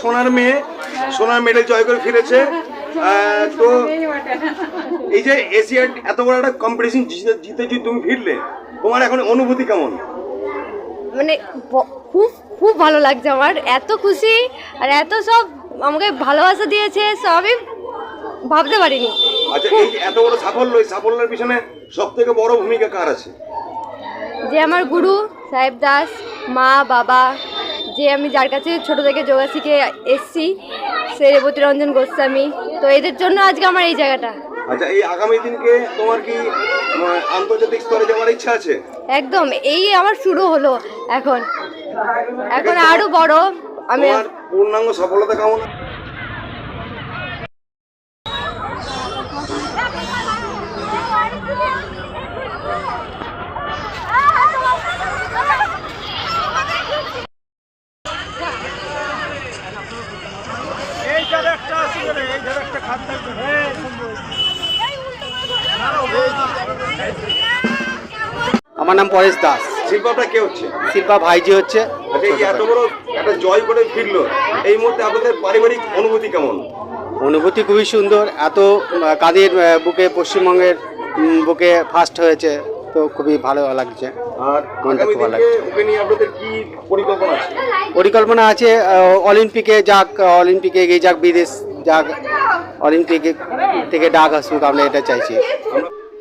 সোনার মেয়ে সোনার মেডেল জয় করে ফিরেছে। তো এই যে এশিয়ার এত বড় একটা কম্পিটিশন জিতে যে তুমি ফিরলে তোমার এখন অনুভূতি কেমন? মানে খুব খুব ভালো লাগছে আমার। এত খুশি আর এত সব আমাকে ভালোবাসা দিয়েছে সবই ভাবতে পারিনি। আচ্ছা এই এত বড় সাফল্য এই সাফল্যের পিছনে সব থেকে বড় ভূমিকা কার আছে? যে আমার গুরু সাহেব দাস মা বাবা যে আমি যার কাছে ছোট থেকে যোগা শিখে এসছি সে রেবতী রঞ্জন গোস্বামী। তো এদের জন্য আজকে আমার এই জায়গাটা। আচ্ছা এই আগামী দিনকে তোমার কি আন্তর্জাতিক স্তরে যাওয়ার ইচ্ছা আছে? একদম এই আমার শুরু হলো এখন। এখন আরও বড় আমি পূর্ণাঙ্গ সফলতা কেমন আমার নাম পরেশ দাস। শিল্পটা কে হচ্ছে? শিল্পা ভাইজি হচ্ছে। আচ্ছা এত বড় একটা জয় করে ফিরলো এই মুহূর্তে আপনাদের পারিবারিক অনুভূতি কেমন? অনুভূতি খুবই সুন্দর। এত কাদের বুকে পশ্চিমবঙ্গের বুকে ফার্স্ট হয়েছে তো খুবই ভালো লাগছে। আর মনটা খুব ভালো কি পরিকল্পনা আছে? অলিম্পিকে যাক অলিম্পিকে এগিয়ে যাক বিদেশ যাক অলিম্পিকে থেকে ডাক আসুক আমরা এটা চাইছি।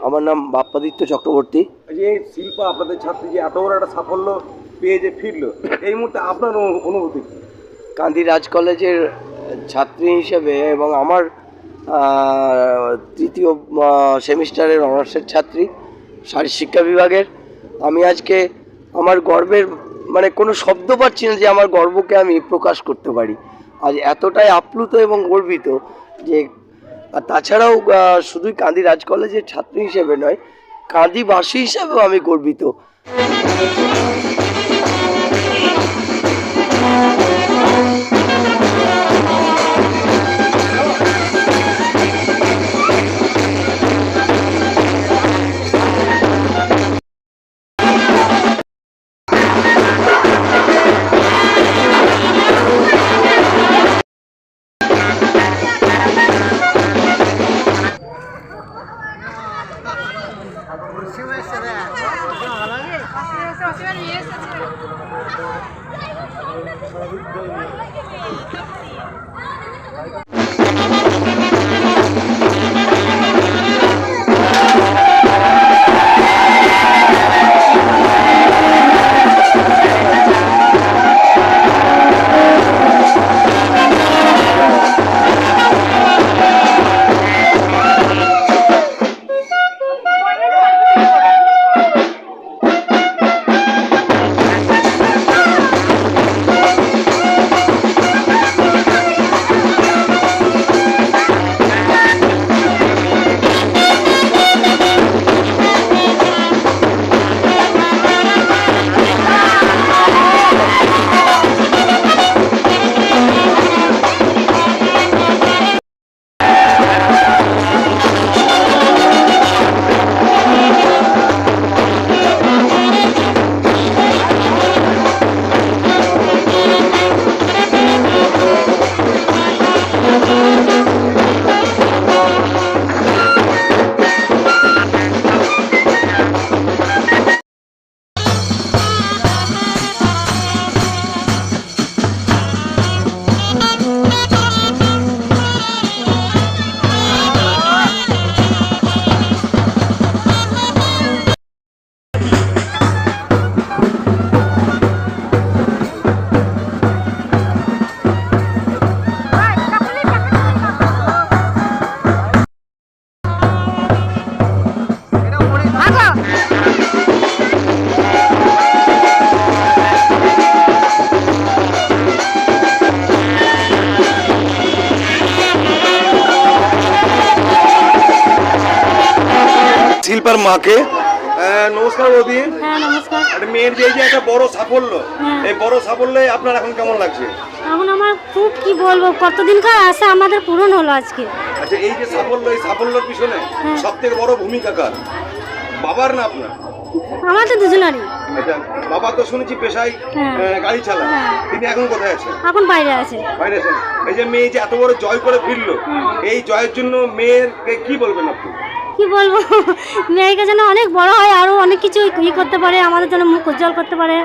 আমার নাম বাপ্পাদিত্য চক্রবর্তী। যে শিল্প আপনাদের ছাত্রী যে এত বড় একটা সাফল্য পেয়ে যে ফিরলো এই মুহূর্তে আপনার অনুভূতি? কান্দি রাজ কলেজের ছাত্রী হিসেবে এবং আমার তৃতীয় সেমিস্টারের অনার্সের ছাত্রী শারীর শিক্ষা বিভাগের। আমি আজকে আমার গর্বের মানে কোনো শব্দ পাচ্ছি না যে আমার গর্বকে আমি প্রকাশ করতে পারি। আজ এতটাই আপ্লুত এবং গর্বিত যে আর তাছাড়াও শুধুই কান্দি রাজ কলেজের ছাত্রী হিসেবে নয় কান্দিবাসী হিসেবেও আমি গর্বিত। Thank you. শিল্পার মাকে নমস্কার বৌদি। হ্যাঁ নমস্কার। মেয়ের যে যে একটা বড় সাফল্য হ্যাঁ। এই বড় সাফল্যে আপনার এখন কেমন লাগছে? এখন আমার খুব কি বলব কতদিনকার আশা আমাদের পূরণ হলো আজকে। আচ্ছা এই যে সাফল্য এই সাফল্যের পিছনে হ্যাঁ। সব থেকে বড় ভূমিকা কার? বাবার না আপনার? আমাদের দুজনারই। আচ্ছা বাবা তো শুনেছি পেশায় হ্যাঁ। গাড়ি চালায়। হ্যাঁ। তিনি এখন কোথায় আছেন? এখন বাইরে আছে। বাইরে আছেন। এই যে মেয়ে যে এত বড় জয় করে ফিরলো এই জয়ের জন্য মেয়েরকে কি বলবেন আপনি? কি বলব? মেয়েকে যেন অনেক বড় হয় আরও অনেক কিছু ই করতে পারে, আমাদের জন্য মুখ উজ্জ্বল করতে পারে।